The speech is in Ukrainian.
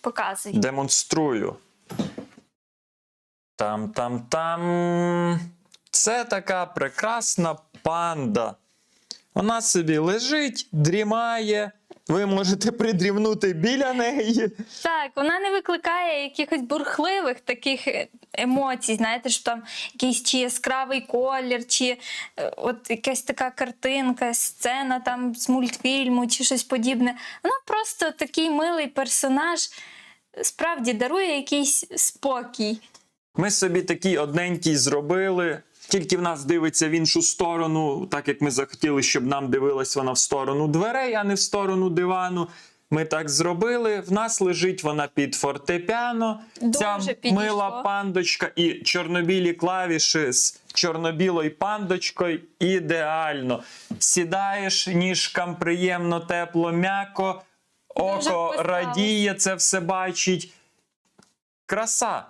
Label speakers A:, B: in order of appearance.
A: показуй.
B: Демонструю. Там, там, там. Це така прекрасна панда. Вона собі лежить, дрімає. Ви можете придрімнути біля неї.
A: Так, вона не викликає якихось бурхливих таких е, емоцій, знаєте, що там якийсь чи яскравий колір, чи е, от якась така картинка, сцена там з мультфільму, чи щось подібне. Вона просто такий милий персонаж, справді дарує якийсь спокій.
B: Ми собі такий одненький зробили. Тільки в нас дивиться в іншу сторону, так як ми захотіли, щоб нам дивилась вона в сторону дверей, а не в сторону дивану. Ми так зробили. В нас лежить вона під фортепіано.
A: Дуже
B: Ця
A: підійшло.
B: мила пандочка і чорнобілі клавіші з чорнобілою пандочкою ідеально. Сідаєш ніжкам приємно, тепло, м'яко, око радіє, це все бачить. Краса.